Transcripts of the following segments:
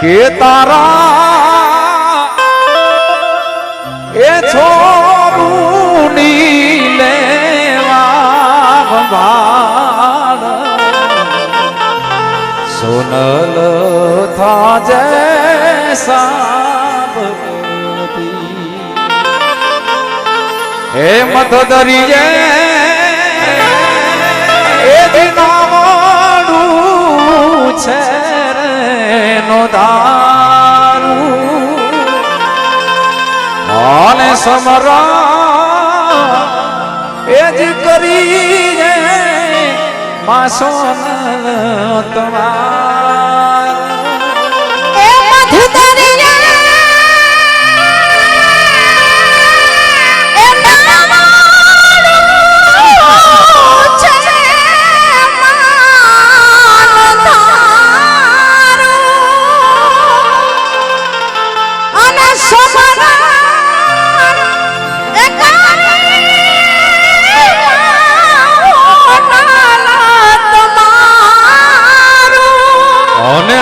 કે તારા એ છોડું લેવા ભંભાળ સોનલ થાજે સાબરતી હે મત દરિયે એ દિનાવાડું છે. નો દારૂ અને સમરા એ જ કરી માસો તમાર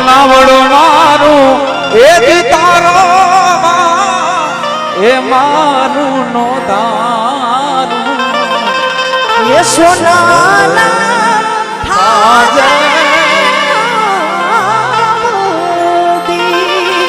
નાવડો મારું એ જ તારો એ મારું નો તારું. એ મોદી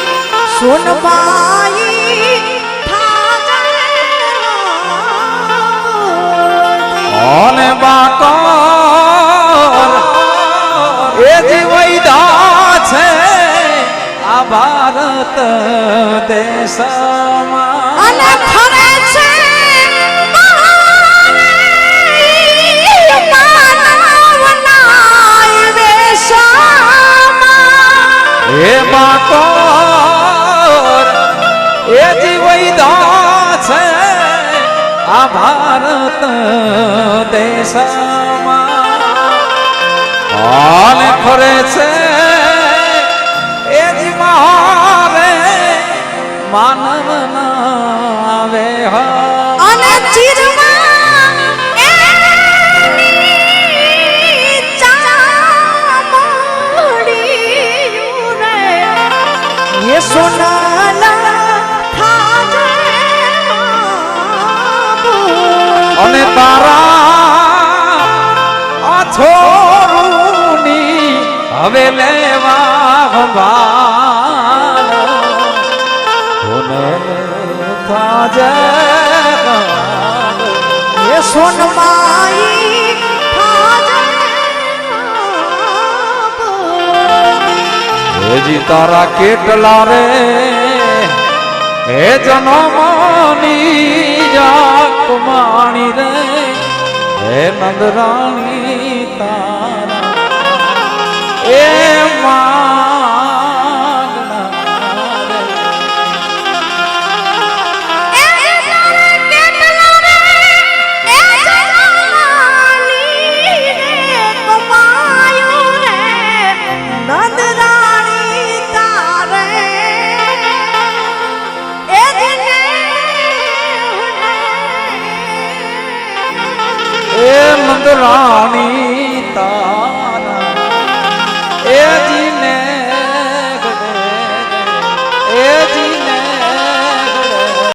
દેશમાં અને ખરે છે મહાન માનવના વેશમાં. હે બાકર એ વેહ અને ચીરમાં એની ચામડીયું રે. એ સોનાના અને તારા આ છોરુની હવે લેવા સોનમાઈ. હેજી તારા કેટલા રે હે જનમની જાત માણી રે હે નંદરાણી તારા એ માગણા મંદરાણી તા